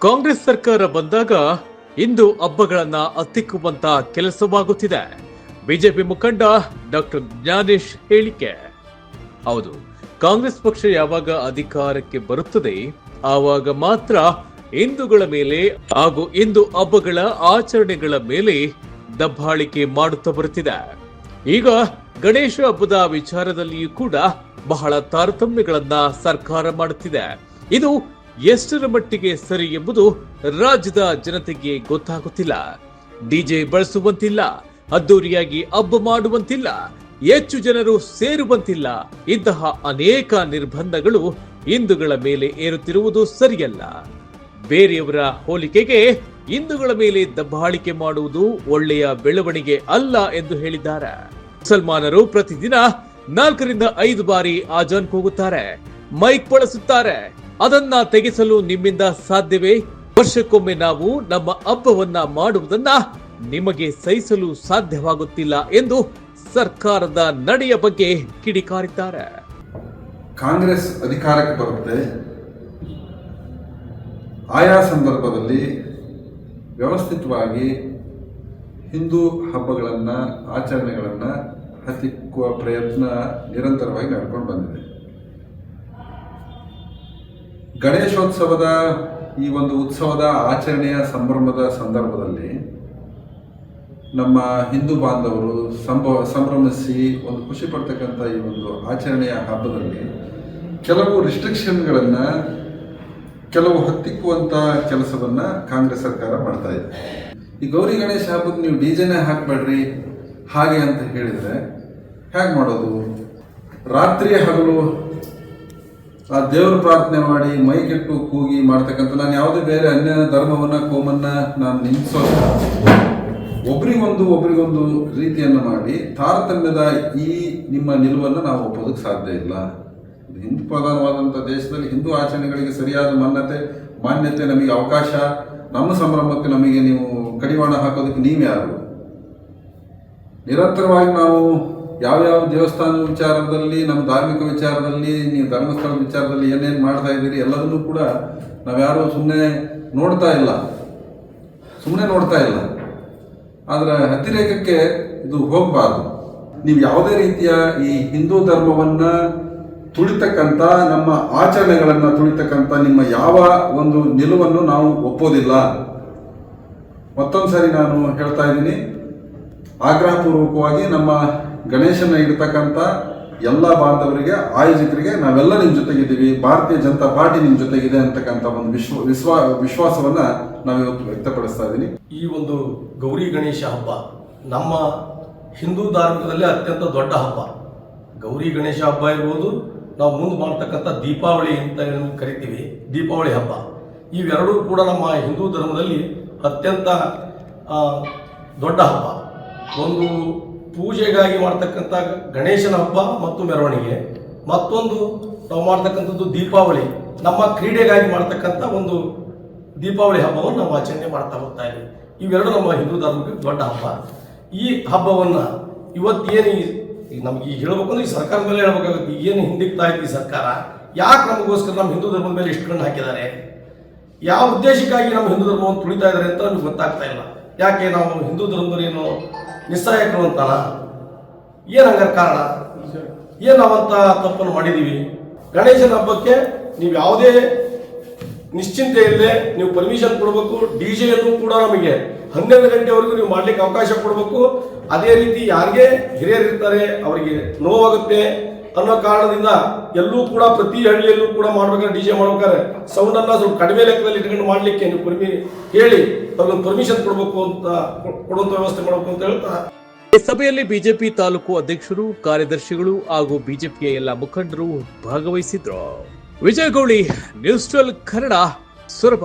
ಕಾಂಗ್ರೆಸ್ ಸರ್ಕಾರ ಬಂದಾಗ ಇಂದು ಹಬ್ಬಗಳನ್ನ ಹತ್ತಿಕ್ಕುವಂತ ಕೆಲಸವಾಗುತ್ತಿದೆ. ಬಿಜೆಪಿ ಮುಖಂಡ ಡಾಕ್ಟರ್ ಜ್ಞಾನೇಶ್ ಹೇಳಿಕೆ. ಹೌದು, ಕಾಂಗ್ರೆಸ್ ಪಕ್ಷ ಯಾವಾಗ ಅಧಿಕಾರಕ್ಕೆ ಬರುತ್ತದೆ, ಆವಾಗ ಮಾತ್ರ ಹಿಂದೂಗಳ ಮೇಲೆ ಹಾಗೂ ಹಿಂದೂ ಹಬ್ಬಗಳ ಆಚರಣೆಗಳ ಮೇಲೆ ದಬ್ಬಾಳಿಕೆ ಮಾಡುತ್ತಾ ಬರುತ್ತಿದೆ. ಈಗ ಗಣೇಶ ಹಬ್ಬದ ವಿಚಾರದಲ್ಲಿಯೂ ಕೂಡ ಬಹಳ ತಾರತಮ್ಯಗಳನ್ನ ಸರ್ಕಾರ ಮಾಡುತ್ತಿದೆ. ಇದು ಎಷ್ಟರ ಮಟ್ಟಿಗೆ ಸರಿ ಎಂಬುದು ರಾಜ್ಯದ ಜನತೆಗೆ ಗೊತ್ತಾಗುತ್ತಿಲ್ಲ. ಡಿಜೆ ಬಳಸುವಂತಿಲ್ಲ, ಅದ್ದೂರಿಯಾಗಿ ಹಬ್ಬ ಮಾಡುವಂತಿಲ್ಲ, ಹೆಚ್ಚು ಜನರು ಸೇರುವಂತಿಲ್ಲ. ಇಂತಹ ಅನೇಕ ನಿರ್ಬಂಧಗಳು ಹಿಂದೂಗಳ ಮೇಲೆ ಏರುತ್ತಿರುವುದು ಸರಿಯಲ್ಲ. ಬೇರೆಯವರ ಹೋಲಿಕೆಗೆ ಹಿಂದೂಗಳ ಮೇಲೆ ದಬ್ಬಾಳಿಕೆ ಮಾಡುವುದು ಒಳ್ಳೆಯ ಬೆಳವಣಿಗೆ ಅಲ್ಲ ಎಂದು ಹೇಳಿದ್ದಾರೆ. ಮುಸಲ್ಮಾನರು ಪ್ರತಿದಿನ ನಾಲ್ಕರಿಂದ ಐದು ಬಾರಿ ಆಜಾನ್ ಕೂಗುತ್ತಾರೆ, ಮೈಕ್ ಬಳಸುತ್ತಾರೆ ಅದನ್ನ ತೆಗೆಸಲು ನಿಮ್ಮಿಂದ ಸಾಧ್ಯವೇ? ವರ್ಷಕ್ಕೊಮ್ಮೆ ನಾವು ನಮ್ಮ ಹಬ್ಬವನ್ನ ಮಾಡುವುದನ್ನ ನಿಮಗೆ ಸಹಿಸಲು ಸಾಧ್ಯವಾಗುತ್ತಿಲ್ಲ ಎಂದು ಸರ್ಕಾರದ ನಡೆಯ ಬಗ್ಗೆ ಕಿಡಿಕಾರಿದ್ದಾರೆ. ಕಾಂಗ್ರೆಸ್ ಅಧಿಕಾರಕ್ಕೆ ಬರುತ್ತೆ. ಆಯಾ ಸಂದರ್ಭದಲ್ಲಿ ವ್ಯವಸ್ಥಿತವಾಗಿ ಹಿಂದೂ ಹಬ್ಬಗಳನ್ನು, ಆಚರಣೆಗಳನ್ನು ಹತ್ತಿಕ್ಕುವ ಪ್ರಯತ್ನ ನಿರಂತರವಾಗಿ ನಡ್ಕೊಂಡು ಬಂದಿದೆ. ಗಣೇಶೋತ್ಸವದ ಈ ಒಂದು ಉತ್ಸವದ ಆಚರಣೆಯ ಸಂಭ್ರಮದ ಸಂದರ್ಭದಲ್ಲಿ ನಮ್ಮ ಹಿಂದೂ ಬಾಂಧವರು ಸಂಭವ ಸಂಭ್ರಮಿಸಿ ಒಂದು ಖುಷಿ ಪಡ್ತಕ್ಕಂಥ ಈ ಒಂದು ಆಚರಣೆಯ ಹಬ್ಬದಲ್ಲಿ ಕೆಲವು ರಿಸ್ಟ್ರಿಕ್ಷನ್ಗಳನ್ನು ಕೆಲವು ಹತ್ತಿಕ್ಕುವಂಥ ಕೆಲಸವನ್ನು ಕಾಂಗ್ರೆಸ್ ಸರ್ಕಾರ ಮಾಡ್ತಾ ಇದೆ. ಈ ಗೌರಿ ಗಣೇಶ ಹಬ್ಬಕ್ಕೆ ನೀವು ಡಿ ಜೆನೇ ಹಾಕಬೇಡ್ರಿ, ಹಾಗೆ ಅಂತ ಹೇಳಿದರೆ, ಹೇಗೆ ಮಾಡೋದು? ರಾತ್ರಿ ಹಗಲು ಆ ದೇವರ ಪ್ರಾರ್ಥನೆ ಮಾಡಿ, ಮೈ ಕೆಟ್ಟು ಕೂಗಿ ಮಾಡ್ತಕ್ಕಂಥ ನಾನು ಯಾವುದೇ ಬೇರೆ ಅನ್ಯ ಧರ್ಮವನ್ನ, ಕೋಮನ್ನ ನಾನು ನಿಲ್ಲಿಸೋ ಒಬ್ರಿಗೊಂದು ಒಬ್ರಿಗೊಂದು ರೀತಿಯನ್ನು ಮಾಡಿ, ತಾರತಮ್ಯದ ಈ ನಿಮ್ಮ ನಿಲುವನ್ನು ನಾವು ಒಪ್ಪೋದಕ್ಕೆ ಸಾಧ್ಯ ಇಲ್ಲ. ಹಿಂದೂ ಪ್ರಧಾನವಾದಂಥ ದೇಶದಲ್ಲಿ ಹಿಂದೂ ಆಚರಣೆಗಳಿಗೆ ಸರಿಯಾದ ಮಾನ್ಯತೆ ಮಾನ್ಯತೆ ನಮಗೆ ಅವಕಾಶ, ನಮ್ಮ ಸಂಭ್ರಮಕ್ಕೆ ನಮಗೆ ನೀವು ಕಡಿವಾಣ ಹಾಕೋದಕ್ಕೆ ನೀವು ಯಾರು ನಿರಂತರವಾಗಿ ನಾವು ಯಾವ್ಯಾವ ದೇವಸ್ಥಾನ ವಿಚಾರದಲ್ಲಿ, ನಮ್ಮ ಧಾರ್ಮಿಕ ವಿಚಾರದಲ್ಲಿ, ನೀವು ಧರ್ಮಸ್ಥಳ ವಿಚಾರದಲ್ಲಿ ಏನೇನು ಮಾಡ್ತಾ ಇದ್ದೀರಿ ಎಲ್ಲದನ್ನೂ ಕೂಡ ನಾವ್ಯಾರು ಸುಮ್ಮನೆ ನೋಡ್ತಾ ಇಲ್ಲ. ಸುಮ್ಮನೆ ನೋಡ್ತಾ ಇಲ್ಲ. ಆದರೆ ಅತಿರೇಕಕ್ಕೆ ಇದು ಹೋಗಬಾರ್ದು. ನೀವು ಯಾವುದೇ ರೀತಿಯ ಈ ಹಿಂದೂ ಧರ್ಮವನ್ನು ತುಳಿತಕ್ಕಂಥ, ನಮ್ಮ ಆಚರಣೆಗಳನ್ನು ತುಳಿತಕ್ಕಂಥ, ನಿಮ್ಮ ಯಾವ ಒಂದು ನಿಲುವನ್ನು ನಾವು ಒಪ್ಪೋದಿಲ್ಲ. ಮತ್ತೊಂದು ಸಾರಿ ನಾನು ಹೇಳ್ತಾ ಇದ್ದೀನಿ, ಆಗ್ರಹಪೂರ್ವಕವಾಗಿ ನಮ್ಮ ಗಣೇಶನ ಇಡ್ತಕ್ಕಂಥ ಎಲ್ಲ ಬಾಂಧವರಿಗೆ ಆಯೋಜಕರಿಗೆ ನಾವೆಲ್ಲ ನಿಮ್ಮ ಜೊತೆಗಿದ್ದೀವಿ. ಭಾರತೀಯ ಜನತಾ ಪಾರ್ಟಿ ನಿಮ್ಮ ಜೊತೆಗಿದೆ ಅಂತಕ್ಕಂಥ ಒಂದು ವಿಶ್ವ, ವಿಶ್ವಾ, ವಿಶ್ವಾಸವನ್ನು ನಾವಿವತ್ತು ವ್ಯಕ್ತಪಡಿಸ್ತಾ ಇದ್ದೀನಿ. ಈ ಒಂದು ಗೌರಿ ಗಣೇಶ ಹಬ್ಬ ನಮ್ಮ ಹಿಂದೂ ಧಾರ್ಮಿಕದಲ್ಲಿ ಅತ್ಯಂತ ದೊಡ್ಡ ಹಬ್ಬ. ಗೌರಿ ಗಣೇಶ ಹಬ್ಬ ಇರ್ಬೋದು, ನಾವು ಮುಂದೆ ಮಾಡ್ತಕ್ಕಂಥ ದೀಪಾವಳಿ ಅಂತ ಕರಿತೀವಿ, ದೀಪಾವಳಿ ಹಬ್ಬ. ಇವೆರಡೂ ಕೂಡ ನಮ್ಮ ಹಿಂದೂ ಧರ್ಮದಲ್ಲಿ ಅತ್ಯಂತ ದೊಡ್ಡ ಹಬ್ಬ. ಒಂದು ಪೂಜೆಗಾಗಿ ಮಾಡ್ತಕ್ಕಂಥ ಗಣೇಶನ ಹಬ್ಬ ಮತ್ತು ಮೆರವಣಿಗೆ, ಮತ್ತೊಂದು ನಾವು ಮಾಡ್ತಕ್ಕಂಥದ್ದು ದೀಪಾವಳಿ. ನಮ್ಮ ಕ್ರೀಡೆಗಾಗಿ ಮಾಡ್ತಕ್ಕಂಥ ಒಂದು ದೀಪಾವಳಿ ಹಬ್ಬವನ್ನು ನಾವು ಆಚರಣೆ ಮಾಡ್ತಾ ಹೋಗ್ತಾ ಇದ್ದೀವಿ. ಇವೆರಡು ನಮ್ಮ ಹಿಂದೂ ಧರ್ಮಕ್ಕೆ ದೊಡ್ಡ ಹಬ್ಬ. ಈ ಹಬ್ಬವನ್ನು ಇವತ್ತೇನು ನಮ್ಗೆ ಈಗ ಹೇಳ್ಬೇಕು ಅಂದ್ರೆ ಈ ಸರ್ಕಾರದ ಮೇಲೆ ಹೇಳ್ಬೇಕಾಗುತ್ತೆ ಏನು ಹಿಂದಿಕ್ತಾ ಇತ್ತು ಈ ಸರ್ಕಾರ? ಯಾಕೆ ನಮಗೋಸ್ಕರ ನಮ್ಮ ಹಿಂದೂ ಧರ್ಮದ ಮೇಲೆ ಇಷ್ಟು ಕಣ್ಣು ಹಾಕಿದ್ದಾರೆ? ಯಾವ ಉದ್ದೇಶಕ್ಕಾಗಿ ನಮ್ಮ ಹಿಂದೂ ಧರ್ಮವನ್ನು ತುಳಿತಾ ಇದ್ದಾರೆ ಅಂತ ನಮ್ಗೆ ಗೊತ್ತಾಗ್ತಾ ಇಲ್ಲ. ಯಾಕೆ ನಾವು ಹಿಂದೂ ಧರ್ಮದಲ್ಲೇನು ನಿಸ್ಸಹಾಯಕರು ಅಂತಾರ ಏನು ಹಂಗಾರ ಕಾರಣ? ಏನು ನಾವಂತ ತಪ್ಪನ್ನು ಮಾಡಿದ್ದೀವಿ ಗಣೇಶನ ಹಬ್ಬಕ್ಕೆ ನೀವು ಯಾವುದೇ ನಿಶ್ಚಿಂತೆ ಇಲ್ಲದೆ ನೀವು ಪರ್ಮಿಷನ್ ಕೊಡಬೇಕು, ಡಿ ಜೆಯನ್ನು ಕೂಡ ನಮಗೆ ಹನ್ನೆರಡು ಗಂಟೆವರೆಗೂ ನೀವು ಮಾಡ್ಲಿಕ್ಕೆ ಅವಕಾಶ ಕೊಡಬೇಕು. ಅದೇ ರೀತಿ ಯಾರಿಗೆ ಹಿರಿಯರಿರ್ತಾರೆ, ಅವರಿಗೆ ನೋವಾಗುತ್ತೆ ಅನ್ನೋ ಕಾರಣದಿಂದ ಎಲ್ಲೂ ಕೂಡ ಪ್ರತಿ ಹಳ್ಳಿಯಲ್ಲೂ ಕೂಡ ಮಾಡ್ಬೇಕಾದ್ರೆ ಡಿ ಜೆ ಮಾಡ್ಬೇಕಾದ್ರೆ ಸೌಂಡ್ ಅನ್ನ ಸ್ವಲ್ಪ ಕಡಿಮೆ ಲೆಕ್ಕದಲ್ಲಿ ಇಟ್ಕೊಂಡು ಮಾಡ್ಲಿಕ್ಕೆ ಪರ್ಮಿ ಹೇಳಿ ಅವ್ರಿಗೊಂದು ಪರ್ಮಿಷನ್ ಕೊಡಬೇಕು ಅಂತ ಕೊಡುವಂತ ವ್ಯವಸ್ಥೆ ಮಾಡಬೇಕು ಅಂತ ಹೇಳ್ತಾ. ಈ ಸಭೆಯಲ್ಲಿ ಬಿಜೆಪಿ ತಾಲೂಕು ಅಧ್ಯಕ್ಷರು, ಕಾರ್ಯದರ್ಶಿಗಳು ಹಾಗೂ ಬಿಜೆಪಿಯ ಎಲ್ಲ ಮುಖಂಡರು ಭಾಗವಹಿಸಿದ್ರು. Vijayagowli news twelve Kannada Soraba